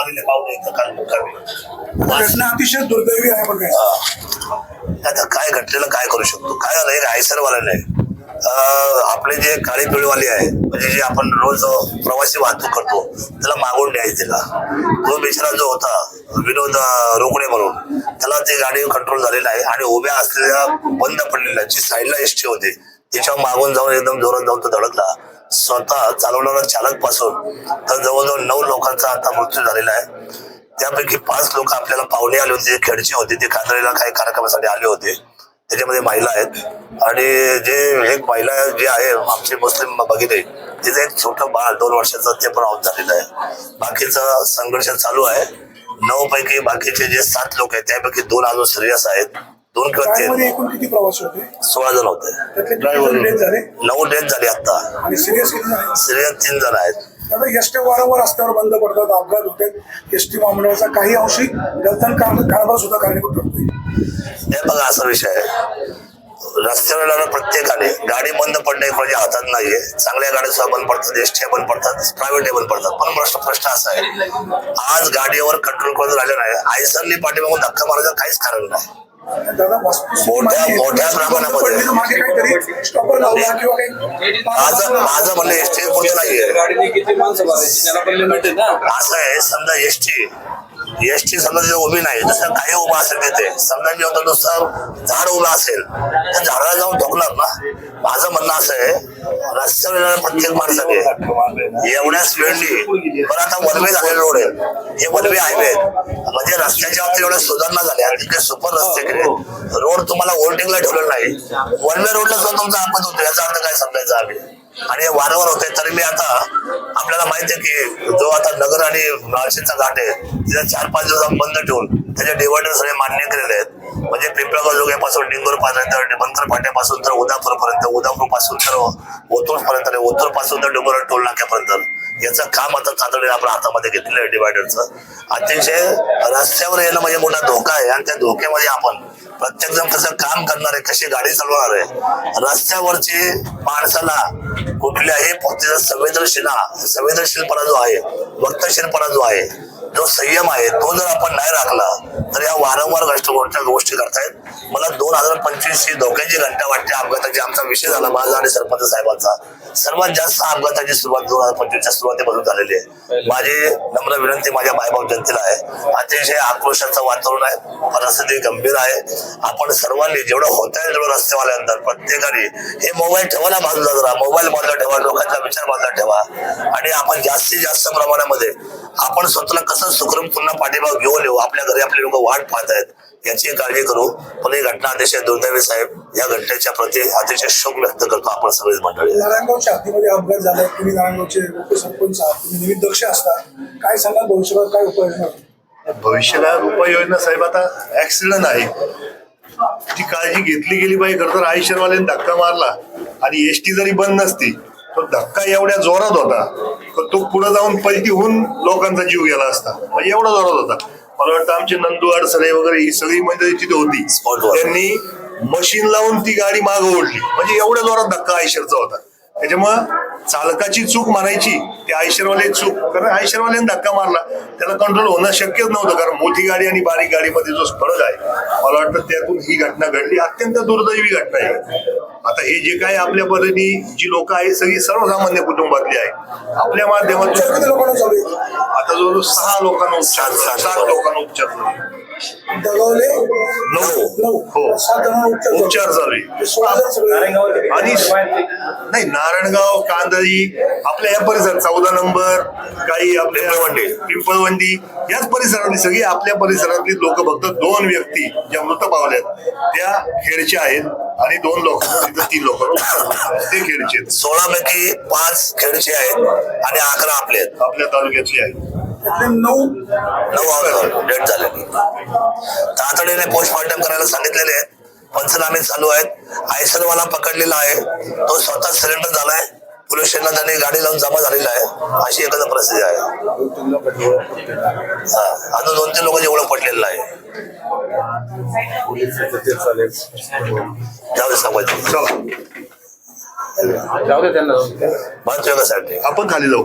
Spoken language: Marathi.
आलेले पाहुणे इथं काल मुक्कामी. घटना अतिशय दुर्दैवी आहे पण आता काय घटलेलं काय करू शकतो? काय झालं? एक आयसरवाला नाही आपले जे काळे पिळवाले आहे म्हणजे जे आपण रोज प्रवासी वाहतूक करतो त्याला मागून द्यायचे तिला तो बिचारा जो होता विनोद रोकडे म्हणून त्याला ते गाडी कंट्रोल झालेला आहे आणि उभ्या असलेल्या बंद पडलेल्या जी साईडला एसटी होते त्याच्यावर मागून जाऊन एकदम जोरात जाऊन तो धडकला. स्वतः चालवणारा चालकपासून तर जवळजवळ नऊ लोकांचा आता मृत्यू झालेला आहे. त्यापैकी पाच लोक आपल्याला पाहुणे आले होते जे खेडचे होते ते खांदळीला काही कार्यक्रमासाठी आले होते. त्याच्यामध्ये महिला आहेत. आणि जे एक महिला जे आहे आमचे मुस्लिम भगिनी तिचं एक छोटं बाळ दोन वर्षाचं ते पण आऊट झालेलं आहे. बाकीचा संघर्ष चालू आहे. नऊ पैकी बाकीचे जे सात लोक आहेत त्यापैकी दोन अजून सिरियस आहेत. दोन किंवा मध्ये तीन एकूण किती प्रवासी होते? सोळा जण होते. त्यातले किती जण डेथ झाले? नऊ डेथ झाले आता आणि सिरियस किती झाले सिरियस तीन जण आहेत. आता एसटी वारंवार रस्त्यावर बंद पडतात अपघात होतात. एसटी महामंडळाचा काही अंशी गलतन कार- कारभार सुद्धा कारणीभूत ठरतोय. हे बघा असा विषय आहे. रस्त्यावर येणाऱ्या प्रत्येकाने गाडी बंद पडणे म्हणजे हातात नाहीये. चांगल्या गाड्या सुद्धा बंद पडतात एसटी बंद पडतात प्रायव्हेट बंद पडतात. पण प्रश्न प्रश्न असा आहे. आज गाडीवर कंट्रोल करून राहिले नाही. आयसरली पाठीमागून धक्का मारायचं काहीच कारण नाही. दादा मोठ्या- प्रमाणामध्ये. माझं म्हणणं एसटी पुढे नाहीये गाडीने किती माणसं भरायची? त्याला पण लिमिट आहे ना? असं आहे. समजा एसटी एसटी समजा तिथे उभी नाही जसं काही उभं असेल तिथे. समजा मी होतं नुसतं झाड उभं असेल त्या झाडाला जाऊन ठोकणार ना? माझं म्हणणं असं आहे रस्त्यावर येणाऱ्या प्रत्येक माणसाने एवढ्या स्पीडली पण आता वनवे झालेले रोड आहेत. हे वनवे हायवे म्हणजे रस्त्याच्या बाबतीत एवढ्या सुधारणा झाल्या. तिथे सुपर रस्ते केले. रोड तुम्हाला ओव्हरटेकला ठेवलेला नाही. वनवे रोडला सुद्धा तुमचा आपत होतो याचा अर्थ काय समजायचा आम्ही? आणि वारंवार होते तरी मी आता आपल्याला माहिती आहे की जो आता नगर आणि नाशिकचा घाट आहे तिथे चार पाच दिवस बंद ठेवून त्याचे डिवायडर सगळे मान्य केलेले आहेत. म्हणजे पिंपळगाव जोग्यापासून डिंगोर पर्यंत बनकर फाट्यापासून तर उदापूर पर्यंत उदापूरपासून तर ओतूर पर्यंत आणि ओतूरपासून तर डोंगर टोल नाक्यापर्यंत. याचं काम आता तातडीने आपण हातामध्ये घेतलेलं आहे डिवायडरचं अतिशय रस्त्यावर येणं म्हणजे मोठा धोका आहे आणि त्या धोक्यामध्ये आपण प्रत्येक जण कसं काम करणार आहे कशी गाडी चालवणार आहे? रस्त्यावरची माणसाला कुठल्याही पद्धतीचा संवेदनशील संवेदनशीलपणा जो आहे वक्तशीलपणा जो आहे जो संयम आहे तो जर आपण नाही राखला तर या वारंवार गोष्ट गोष्टी गोष्टी करतायत. मला दोन हजार पंचवीस ही धोक्याची घंटा वाटते अपघाताची. आमचा विषय झाला माझा आणि सरपंच साहेबांचा. सर्वात जास्त अपघाताची सुरुवात दोन हजार पंचवीसच्या सुरुवातीपासून झालेली आहे. माझी नम्र विनंती माझ्या मायबाप जनतेला आहे. अतिशय आक्रोशाचं वातावरण आहे. परिस्थिती गंभीर आहे. आपण सर्वांनी जेवढं होत आहे तेवढं रस्तेवाल्यानंतर प्रत्येकाने हे मोबाईल ठेवा ना बाजूला जरा. मोबाईल बाजूला ठेवा लोकांचा विचार बाजूला ठेवा. आणि आपण जास्तीत जास्त प्रमाणामध्ये आपण स्वतःला कसं सुखरूप पुन्हा पाठीमाग घेऊन येऊ. आपल्या घरी आपले लोक वाट पाहत आहेत. याची काळजी करू. पण ही घटना अतिशय दुर्दैवी साहेब या घटनेच्या प्रती अतिशय शोक व्यक्त करतो आपण सगळेच मंडळी. नारायणगावच्या हद्दीमध्ये अपघात झालाय तुम्ही नारायणगावचे उपसरपंच आहात. तुम्ही दक्ष असता. काय सांगाल? भविष्यकाळात काय उपाययोजना? भविष्यकाळात उपाययोजना साहेब आता ऍक्सिडेंट आहे. ती काळजी घेतली गेली पाहिजे खरं तर आयुष्यवाल्याने धक्का मारला. आणि एसटी जरी बंद नसती तर धक्का एवढ्या जोरात होता. तर तो पुढे जाऊन पलटी होऊन लोकांचा जीव गेला असता. म्हणजे एवढा जोरात होता. मला वाटतं आमचे नंदू अडसरे वगैरे ही सगळी मंडळी तिथे होती. त्यांनी मशीन लावून ती गाडी मागं ओढली. म्हणजे एवढ्या जोरात धक्का आयशरचा होता. त्याच्यामुळं चालकाची चूक म्हणायची ते आयशरवाले चूक. कारण आयशरवाल्याने धक्का मारला. त्याला कंट्रोल होणं शक्यच नव्हतं कारण मोठी गाडी आणि बारीक गाडीमध्ये जो फरक आहे मला वाटतं त्यातून ही घटना घडली. अत्यंत दुर्दैवी घटना आहे. आता हे जे काय आपल्या पद्धतीने जी लोक आहेत सगळी सर्वसामान्य कुटुंबातली आहे. आपल्या माध्यमातून आता जवळजवळ सहा लोकांना उपचार सात लोकांना उपचार. दगावले? नऊ. नऊ. हो. उपचार सगळे. आणि नाही नारायणगाव कांदळी आपल्या या परिसरात चौदा नंबर काही आपले पिंपळवंडी. पिंपळवंडी याच परिसरातली सगळी आपल्या परिसरातली लोक फक्त दोन व्यक्ती ज्या मृत पावल्यात त्या खेडच्या आहेत आणि दोन लोक तिथं तीन लोक ते खेडचे आहेत. सोळा पैकी पाच खेडचे आहेत आणि अकरा आपले आहेत. आपल्या तालुक्यातली आहेत. नऊ नऊ डेट झालेली तातडीने पोस्टमॉर्टम करायला सांगितलेले आहेत. पंचनामे चालू आहेत. आयसरवाला पकडलेला आहे. तो स्वतः सिलेंडर झालाय. पोलीस स्टेशनला त्यांनी गाडी लावून जमा झालेला आहे. अशी एखादा परिस्थिती आहे. हा. अजून दोन तीन लोकांची ओळख पटलेलं आहे जाऊ दे त्यांना. आपण खाली जाऊ.